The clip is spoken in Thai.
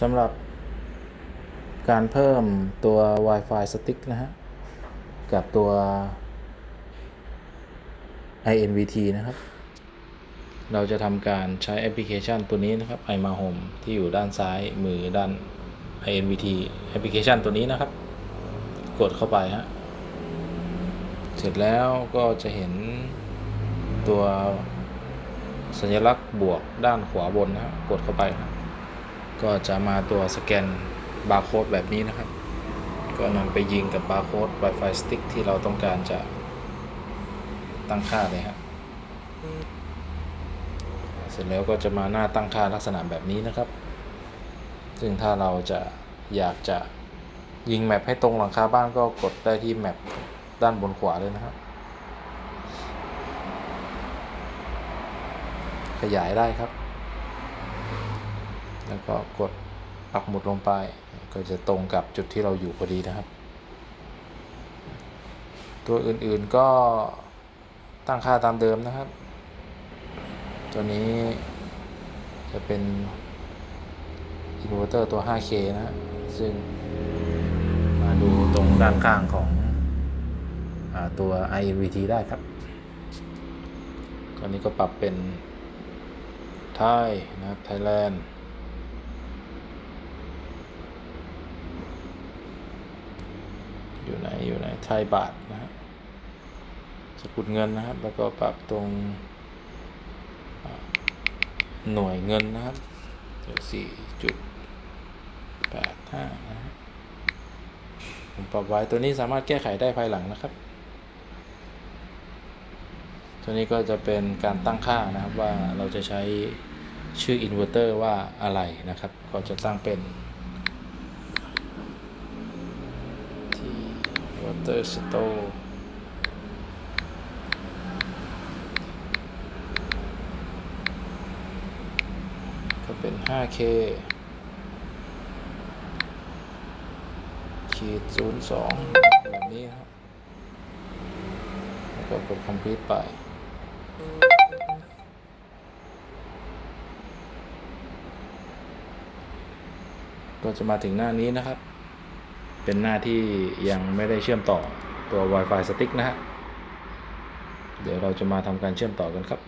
สำหรับการเพิ่มตัว Wi-Fi stick นะฮะ กับตัว INVT นะครับ เราจะทำการใช้แอปพลิเคชันตัวนี้นะครับ iMahome ที่อยู่ด้านซ้ายมือด้าน INVT แอปพลิเคชันตัวนี้นะครับ กดเข้าไปฮะ เสร็จแล้วก็จะเห็นตัวสัญลักษณ์บวกด้านขวาบนนะครับกดเข้าไปครับ ก็จะมาตัวสแกนบาร์โค้ดแบบนี้นะครับ ก็นำไปยิงกับบาร์โค้ด Wi-Fi stick ที่เราต้องการจะตั้งค่าเลยครับเสร็จแล้วก็จะมาหน้าตั้งค่าลักษณะแบบนี้นะครับ ซึ่งถ้าเราจะอยากจะยิงแมปให้ตรงหลังคาบ้านก็กดได้ที่แมปด้านบนขวาเลยนะครับ ขยายได้ครับ แล้วก็กดปักหมุดลงไป ก็จะตรงกับจุดที่เราอยู่พอดีนะครับ ตัวอื่นๆก็ตั้งค่าตามเดิมนะครับ ตัวนี้จะเป็นอินเวอร์เตอร์ตัว 5K นะฮะซึ่งมาดูตรงด้านข้างของอตัว INVT ได้ครับตอนนี้ก็ปรับเป็นไทยนะครับไทยแลนด์ อยู่ไหนอยู่ไหนไทยบาทนะฮะสกุลเงินนะครับ แล้วก็ปรับตรงหน่วยเงินนะครับสี่จุดแปดห้านะฮะผมปรับไว้ตัวนี้สามารถแก้ไขได้ภายหลังนะครับ ตัวนี้ก็จะเป็นการตั้งค่านะครับว่าเราจะใช้ชื่ออินเวอร์เตอร์ว่าอะไรนะครับ ก็จะตั้งเป็น ที่ water store ก็เป็น 5k ขีด 02 แบบนี้ครับ แล้วก็กด complete ไปก็จะมาถึงหน้านี้นะครับ เป็นหน้าที่ยังไม่ได้เชื่อมต่อตัว Wi-Fi stick นะฮะ เดี๋ยวเราจะมาทำการเชื่อมต่อกันครับ